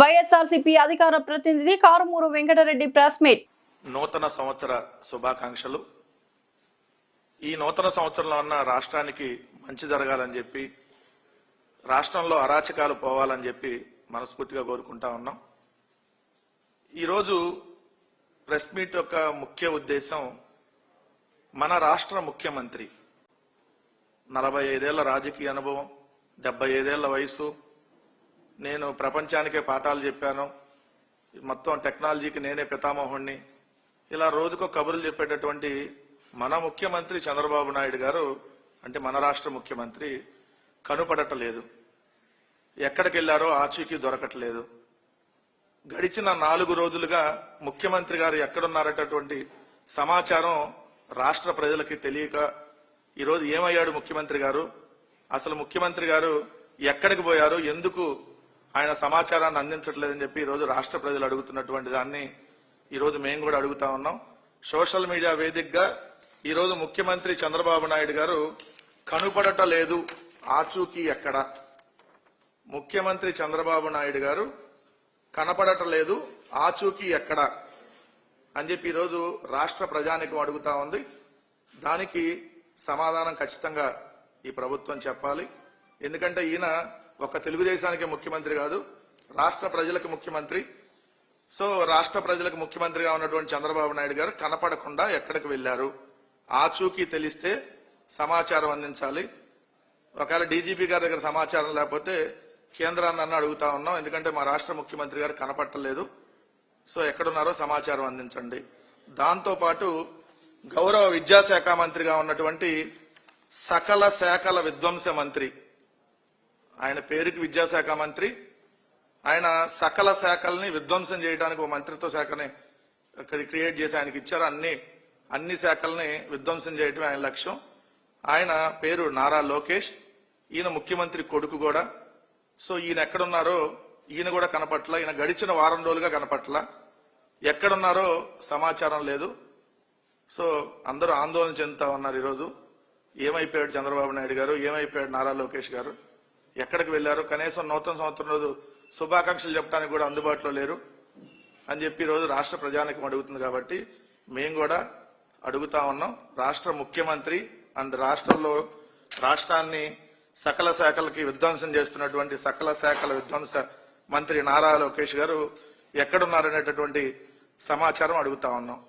వైఎస్ఆర్సీపీ అధికార ప్రతినిధి Karumuri Venkatareddy press meet. నూతన సంవత్సర శుభాకాంక్షలు. ఈ నూతన సంవత్సరంలో ఉన్న రాష్ట్రానికి మంచి జరగాలని చెప్పి రాష్ట్రంలో అరాచకాలు పోవాలని చెప్పి మనస్ఫూర్తిగా కోరుకుంటా ఉన్నాం. ఈరోజు ప్రెస్ మీట్ యొక్క ముఖ్య ఉద్దేశం మన రాష్ట్ర ముఖ్యమంత్రి. నలభై ఐదేళ్ళ రాజకీయ అనుభవం డెబ్బై ఐదేళ్ళ వయసు నేను ప్రపంచానికే పాఠాలు చెప్పాను. మొత్తం టెక్నాలజీకి నేనే పితామోహుణ్ణి. ఇలా రోజుకో కబుర్లు చెప్పేటటువంటి మన ముఖ్యమంత్రి చంద్రబాబు నాయుడు గారు అంటే మన రాష్ట్ర ముఖ్యమంత్రి కనుపడటలేదు. ఎక్కడికి వెళ్ళారో ఆచూకీ దొరకట్లేదు. గడిచిన నాలుగు రోజులుగా ముఖ్యమంత్రి గారు ఎక్కడున్నారటటువంటి సమాచారం రాష్ట్ర ప్రజలకి తెలియక ఈరోజు ఏమయ్యాడు ముఖ్యమంత్రి గారు? అసలు ముఖ్యమంత్రి గారు ఎక్కడికి పోయారు? ఎందుకు ఆయన సమాచారాన్ని అందించట్లేదని చెప్పి ఈరోజు రాష్ట్ర ప్రజలు అడుగుతున్నటువంటి దాన్ని ఈరోజు మేము కూడా అడుగుతా ఉన్నాం. సోషల్ మీడియా వేదికగా ఈరోజు ముఖ్యమంత్రి చంద్రబాబు నాయుడు గారు కనుపడట లేదు ఆచూకీ ఎక్కడ? ముఖ్యమంత్రి చంద్రబాబు నాయుడు గారు కనపడట లేదు ఆచూకీ ఎక్కడ? అని చెప్పి ఈరోజు రాష్ట్ర ప్రజానికం అడుగుతా ఉంది. దానికి సమాధానం ఖచ్చితంగా ఈ ప్రభుత్వం చెప్పాలి. ఎందుకంటే ఈయన ఒక తెలుగుదేశానికి ముఖ్యమంత్రి కాదు రాష్ట్ర ప్రజలకు ముఖ్యమంత్రి. సో రాష్ట్ర ప్రజలకు ముఖ్యమంత్రిగా ఉన్నటువంటి చంద్రబాబు నాయుడు గారు కనపడకుండా ఎక్కడికి వెళ్ళారు ఆచూకీ తెలిస్తే సమాచారం అందించాలి. ఒకవేళ డీజీపీ గారి దగ్గర సమాచారం లేకపోతే కేంద్రాన్ని అన్న అడుగుతా ఉన్నాం. ఎందుకంటే మా రాష్ట్ర ముఖ్యమంత్రి గారు కనపట్టలేదు. సో ఎక్కడున్నారో సమాచారం అందించండి. దాంతోపాటు గౌరవ విద్యాశాఖ మంత్రిగా ఉన్నటువంటి సకల శాఖల విధ్వంస మంత్రి ఆయన పేరుకి విద్యాశాఖ మంత్రి ఆయన సకల శాఖల్ని విధ్వంసం చేయడానికి ఒక మంత్రిత్వ శాఖని క్రియేట్ చేసి ఆయనకి ఇచ్చారు. అన్ని అన్ని శాఖల్ని విధ్వంసం చేయటమే ఆయన లక్ష్యం. ఆయన పేరు నారా లోకేష్ ఈయన ముఖ్యమంత్రి కొడుకు కూడా. సో ఈయన ఎక్కడున్నారో ఈయన కూడా కనపట్ల ఈయన గడిచిన వారం రోజులుగా కనపట్ల. ఎక్కడున్నారో సమాచారం లేదు. సో అందరూ ఆందోళన చెందుతా ఉన్నారు ఈరోజు. ఏమైపోయాడు చంద్రబాబు నాయుడు గారు? ఏమైపోయాడు నారా లోకేష్ గారు? ఎక్కడికి వెళ్ళారు కనీసం నూతన సంవత్సరం రోజు శుభాకాంక్షలు చెప్పడానికి కూడా అందుబాటులో లేరు. అని చెప్పి ఈరోజు రాష్ట్ర ప్రజానికం అడుగుతుంది కాబట్టి మేము కూడా అడుగుతా ఉన్నాం. రాష్ట్ర ముఖ్యమంత్రి అండ్ రాష్ట్రంలో రాష్ట్రాన్ని సకల శాఖలకి విధ్వంసం చేస్తున్నటువంటి సకల శాఖల విధ్వంస మంత్రి నారా లోకేష్ గారు ఎక్కడున్నారనేటటువంటి సమాచారం అడుగుతా ఉన్నాం.